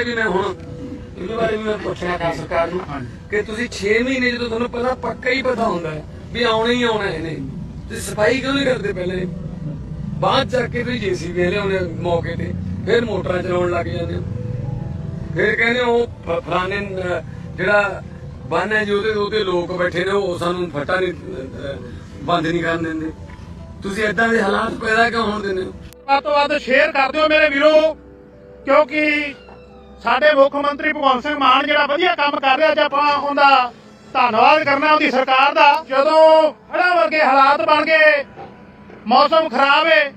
ਵੀ ਮੈਂ ਹੁਣ ਇਹਦੇ ਬਾਰੇ ਵੀ ਮੈਂ ਪੁੱਛਣਾ ਕਾ ਸਰਕਾਰ ਨੂੰ ਕਿ ਤੁਸੀਂ 6 ਮਹੀਨੇ ਜਦੋਂ ਤੁਹਾਨੂੰ ਪਹਿਲਾਂ ਪੱਕਾ ਹੀ ਪਤਾ ਹੁੰਦਾ ਹੈ ਵੀ ਆਉਣਾ ਹੀ ਆਉਣਾ ਇਹਨੇ ਤੇ ਸਫ਼ਾਈ ਕਿਉਂ ਨਹੀਂ ਕਰਦੇ ਪਹਿਲੇ? ਬਾਅਦ ਜਾ ਕੇ ਤੁਸੀਂ ਜੀਸੀਬੀ ਲਿਆਉਂਦੇ ਹੋ ਮੌਕੇ ਤੇ ਫਿਰ ਮੋਟਰਾਂ ਚਲਾਉਣ ਲੱਗ ਜਾਂਦੇ ਫਿਰ ਕਹਿੰਦੇ ਉਹ ਫਲਾਣੇ ਜਿਹੜਾ ਬੰਨ ਹੈ ਜੀ ਉਹਦੇ ਉਹਦੇ ਲੋਕ ਬੈਠੇ ਨੇ ਉਹ ਸਾਨੂੰ ਫਟਾ ਨਹੀਂ ਬੰਦ ਨਹੀਂ ਕਰਨ ਦਿੰਦੇ। ਤੁਸੀਂ ਇਦਾਂ ਦੇ ਹਾਲਾਤ ਪੈਦਾ ਕਿਉਂ ਹੋਣ ਦਿੰਦੇ ਹੋ? ਵੱਧ ਤੋਂ ਵੱਧ ਸ਼ੇਅਰ ਕਰ ਦਿਓ ਮੇਰੇ ਵੀਰੋ ਕਿਉਂਕਿ ਸਾਡੇ ਮੁੱਖ ਮੰਤਰੀ ਭਗਵੰਤ ਸਿੰਘ ਮਾਨ ਜਿਹੜਾ ਵਧੀਆ ਕੰਮ ਕਰ ਰਿਹਾ ਅੱਜ ਆਪਾਂ ਉਹਦਾ ਧੰਨਵਾਦ ਕਰਨਾ ਉਹਦੀ ਸਰਕਾਰ ਦਾ। ਜਦੋਂ ਹੜ੍ਹਾਂ ਵਰਗੇ ਹਾਲਾਤ ਬਣ ਗਏ, ਮੌਸਮ ਖਰਾਬ ਹੈ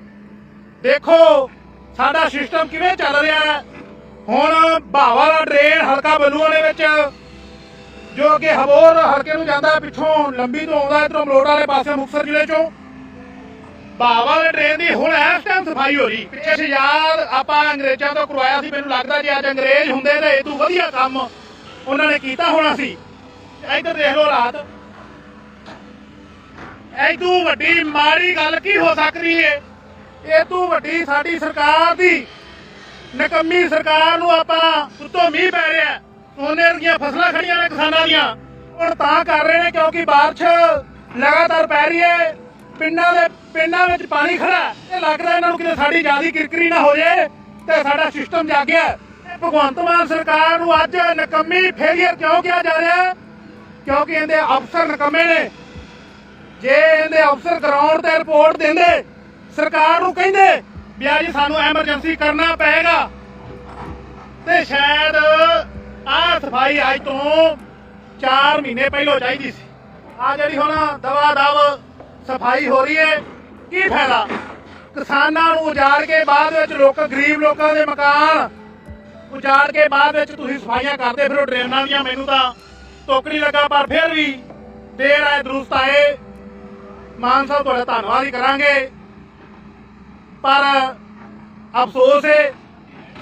ਦੇਖੋ ਸਾਡਾ ਸਿਸਟਮ ਕਿਵੇਂ ਚੱਲ ਰਿਹਾ ਹੈ। ਹੁਣ ਭਾਵਾ ਦਾ ਡਰੇਨ ਹਲਕਾ ਬੱਲੂਆਂ ਦੇ ਵਿੱਚ, ਜੋ ਕਿ ਹਬੋਰ ਹਲਕੇ ਨੂੰ ਜਾਂਦਾ ਪਿੱਛੋਂ ਲੰਬੀ ਤੋਂ ਆਉਂਦਾ, ਇਧਰੋਂ ਮਲੋਟ ਵਾਲੇ ਪਾਸੇ ਮੁਕਤਸਰ ਜ਼ਿਲ੍ਹੇ ਚੋਂ। ਬਾਵਾ ਟ੍ਰੇਨ ਦੀ ਹੁਣ ਇਸ ਟਾਈਮ ਸਫ਼ਾਈ ਹੋ ਰਹੀ। ਪਿੱਛੇ ਸੀ ਆਪਾਂ ਅੰਗਰੇਜ਼ਾਂ ਤੋਂ ਕਰਵਾਇਆ ਸੀ, ਮੈਨੂੰ ਲੱਗਦਾ ਜੇ ਅੱਜ ਅੰਗਰੇਜ਼ ਹੁੰਦੇ ਤਾਂ ਇਹ ਤੋਂ ਵਧੀਆ ਕੰਮ ਉਹਨਾਂ ਨੇ ਕੀਤਾ ਹੋਣਾ ਸੀ। ਇੱਧਰ ਦੇਖ ਲਓ ਹਾਲਾਤ। ਇਹ ਵੱਡੀ ਮਾੜੀ ਗੱਲ ਕੀ ਹੋ ਸਕਦੀ ਹੈ ਇਹ ਤੋਂ ਵੱਡੀ ਸਾਡੀ ਸਰਕਾਰ ਦੀ ਨਕੰਮੀ ਸਰਕਾਰ ਨੂੰ ਆਪਾਂ ਉੱਤੋਂ ਮੀਂਹ ਪੈ ਰਿਹਾ ਸੋਨੇ ਦੀਆਂ ਫਸਲਾਂ ਖੜੀਆਂ ਨੇ ਕਿਸਾਨਾਂ ਦੀਆਂ। ਹੁਣ ਤਾਂ ਕਰ ਰਹੇ ਨੇ ਕਿਉਂਕਿ ਬਾਰਿਸ਼ ਲਗਾਤਾਰ ਪੈ ਰਹੀ ਹੈ ਪਿੰਡਾਂ ਦੇ ਪਿੰਡਾਂ ਵਿੱਚ ਪਾਣੀ ਖੜਾ ਇਹ ਲੱਗਦਾ ਇਹਨਾਂ ਨੂੰ ਕਿਤੇ ਸਾਡੀ ਜਿਆਦੀ ਕਿਰਕਰੀ ਨਾ ਹੋ ਜਾਏ ਤੇ ਸਾਡਾ ਸਿਸਟਮ ਜਾਗਿਆ ਭਗਵੰਤ ਮਾਨ ਸਰਕਾਰ ਨੂੰ ਅੱਜ ਨਕੰਮੀ ਫੇਲੀਅਰ ਕਿਉਂ ਕਿਹਾ ਜਾ ਰਿਹਾ ਕਿਉਂਕਿ ਇਹਦੇ ਅਫਸਰ ਨਕੰਮੇ ਨੇ। ਜੇ ਇਹਦੇ ਅਫਸਰ ਗਰਾਊਂਡ ਤੇ ਰਿਪੋਰਟ ਦਿੰਦੇ, ਸਰਕਾਰ ਨੂੰ ਕਹਿੰਦੇ ਵੀ ਅੱਜ ਸਾਨੂੰ ਐਮਰਜੈਂਸੀ ਕਰਨਾ ਪਏਗਾ। ਤੇ ਸ਼ਾਇਦ ਆਹ ਸਫ਼ਾਈ ਅੱਜ ਤੋਂ 4 ਮਹੀਨੇ ਪਹਿਲਾਂ ਚਾਹੀਦੀ ਸੀ। ਆ ਜਿਹੜੀ ਹੁਣ ਦਵਾ ਦਵ ਸਫ਼ਾਈ ਹੋ ਰਹੀ ਹੈ ਕੀ ਫਾਇਦਾ? ਕਿਸਾਨਾਂ ਨੂੰ ਉਜਾੜ ਕੇ ਬਾਅਦ ਵਿੱਚ ਲੋਕ ਗਰੀਬ ਲੋਕਾਂ ਦੇ ਮਕਾਨ ਉਜਾੜ ਕੇ ਬਾਅਦ ਵਿੱਚ ਤੁਸੀਂ ਸਫਾਈਆਂ ਕਰਦੇ ਫਿਰੋ, ਡਰੇਨਾਂ ਦੀਆਂ, ਮੈਨੂੰ ਤਾਂ ਟੋਕਰੀ ਲੱਗਾ, ਪਰ ਫਿਰ ਵੀ ਦੇਰ ਆਏ, ਦਰੁਸਤ ਆਏ। ਮਾਨ ਸਾਹਿਬ, ਤੁਹਾਡਾ ਧੰਨਵਾਦ ਹੀ ਕਰਾਂਗੇ। ਪਰ ਅਫਸੋਸ ਹੈ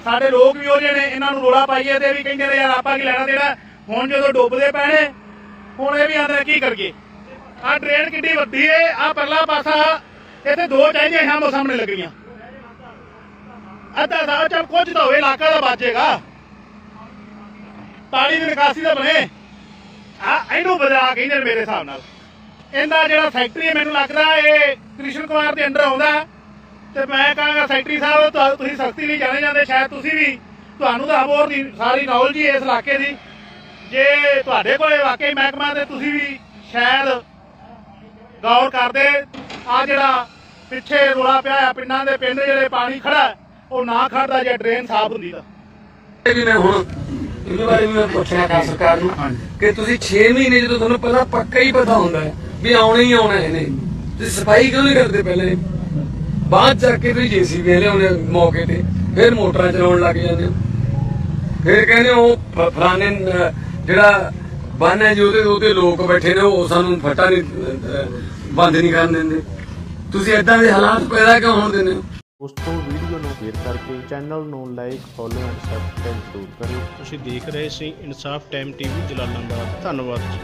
ਸਾਡੇ ਲੋਕ ਵੀ ਉਹ ਜਿਹੜੇ ਨੇ, ਇਹਨਾਂ ਨੂੰ ਰੋਲਾ ਪਾਈਏ ਤੇ ਇਹ ਵੀ ਕਹਿੰਦੇ ਨੇ, ਯਾਰ ਆਪਾਂ ਕੀ ਲੈਣਾ ਦੇਣਾ? ਹੁਣ ਜਦੋਂ ਡੁੱਬਦੇ ਪੈਣੇ, ਹੁਣ ਇਹ ਵੀ ਆਂਦੇ ਕੀ ਕਰੀਏ? ਆ ਡਰੇਨ ਕਿੱਡੀ ਵੱਡੀ ਏ ਆ ਪਰਲਾ ਪਾਸਾ ਇੱਥੇ ਦੋ ਚਾਹੀਦੀਆਂ ਸ਼ਾਮੋ ਸਾਹਮਣੇ ਲੱਗੀਆਂ ਅੱਧਾ ਦਾ ਚੱਲ ਕੁਝ ਤਾਂ ਹੋਵੇ, ਇਲਾਕਾ ਦਾ ਬਾਜੇਗਾ ਪਾਣੀ ਦੀ ਨਿਕਾਸੀ ਦਾ ਬਣੇ। ਆ, ਇਹਨੂੰ ਬਦਲਾ ਕਹਿੰਦੇ ਮੇਰੇ ਹਿਸਾਬ ਨਾਲ। ਇਹਦਾ ਜਿਹੜਾ ਫੈਕਟਰੀ ਹੈ, ਮੈਨੂੰ ਲੱਗਦਾ ਇਹ ਕ੍ਰਿਸ਼ਨ ਕੁਮਾਰ ਦੇ ਅੰਡਰ ਆਉਂਦਾ। ਤੇ ਮੈਂ ਕਹਾਂਗਾ ਸੈਕਟਰੀ ਸਾਹਿਬ, ਤੁਹਾ- ਤੁਸੀਂ ਸਖਤੀ ਲਈ ਜਾਣੇ ਜਾਂਦੇ, ਸ਼ਾਇਦ ਤੁਸੀਂ ਵੀ ਤੁਹਾਨੂੰ ਤਾਂ ਹੋਰ ਦੀ ਸਾਰੀ ਨੌਲੇਜ ਹੀ ਇਸ ਇਲਾਕੇ ਦੀ। ਜੇ ਤੁਹਾਡੇ ਕੋਲੇ ਵਾਕਈ ਮਹਿਕਮਾ ਤੇ ਤੁਸੀਂ ਵੀ ਸ਼ਾਇਦ ਗੌਰ ਕਰਦੇ, ਆ ਜਿਹੜਾ ਪਿੱਛੇ ਰੋਲਾ ਪਿਆ ਆ ਪਿੰਡਾਂ ਦੇ ਪਿੰਡ ਜਿਹੜੇ ਪਾਣੀ ਖੜਾ ਉਹ ਨਾ ਖੜਦਾ ਜੇ ਡਰੇਨ ਸਾਫ਼ ਹੁੰਦੀ ਤਾਂ। ਵੀ ਮੈਂ ਹੁਣ ਇਹਦੇ ਬਾਰੇ ਵੀ ਮੈਂ ਪੁੱਛਣਾ ਕਾ ਸਰਕਾਰ ਨੂੰ ਕਿ ਤੁਸੀਂ 6 ਮਹੀਨੇ ਜਦੋਂ ਤੁਹਾਨੂੰ ਪਹਿਲਾਂ ਪੱਕਾ ਹੀ ਪਤਾ ਹੁੰਦਾ ਹੈ ਵੀ ਆਉਣਾ ਹੀ ਆਉਣਾ ਇਹਨੇ ਤੇ ਸਫ਼ਾਈ ਕਿਉਂ ਨਹੀਂ ਕਰਦੇ ਪਹਿਲੇ? ਬਾਅਦ ਜਾ ਕੇ ਤੁਸੀਂ ਜੀਸੀਬੀ ਲਿਆਉਂਦੇ ਹੋ ਮੌਕੇ ਤੇ ਫਿਰ ਮੋਟਰਾਂ ਚਲਾਉਣ ਲੱਗ ਜਾਂਦੇ ਹੋ। ਫਿਰ ਕਹਿੰਦੇ ਉਹ ਫਲਾਣੇ ਜਿਹੜਾ ਬੰਨ ਹੈ ਜੀ ਉਹਦੇ ਉਹਦੇ ਲੋਕ ਬੈਠੇ ਨੇ ਉਹ ਸਾਨੂੰ ਫਟਾ ਨਹੀਂ ਬੰਦ ਨਹੀਂ ਕਰਨ ਦਿੰਦੇ। ਤੁਸੀਂ ਇਦਾਂ ਦੇ ਹਾਲਾਤ ਪੈਦਾ ਕਿਉਂ ਹੋਣ ਦਿੰਦੇ ਹੋ? ਉਸ ਤੋਂ ਵੀਡੀਓ ਨੂੰ ਸ਼ੇਅਰ ਕਰਕੇ ਚੈਨਲ ਨੂੰ ਲਾਈਕ ਫੋਲੋ ਐਂਡ ਸਬਸਕ੍ਰਾਈਬ ਜ਼ਰੂਰ ਕਰਿਓ। ਤੁਸੀਂ ਦੇਖ ਰਹੇ ਸੀ ਇਨਸਾਫ ਟਾਈਮ ਟੀਵੀ ਜਲਾਲਾਬਾਦ। ਧੰਨਵਾਦ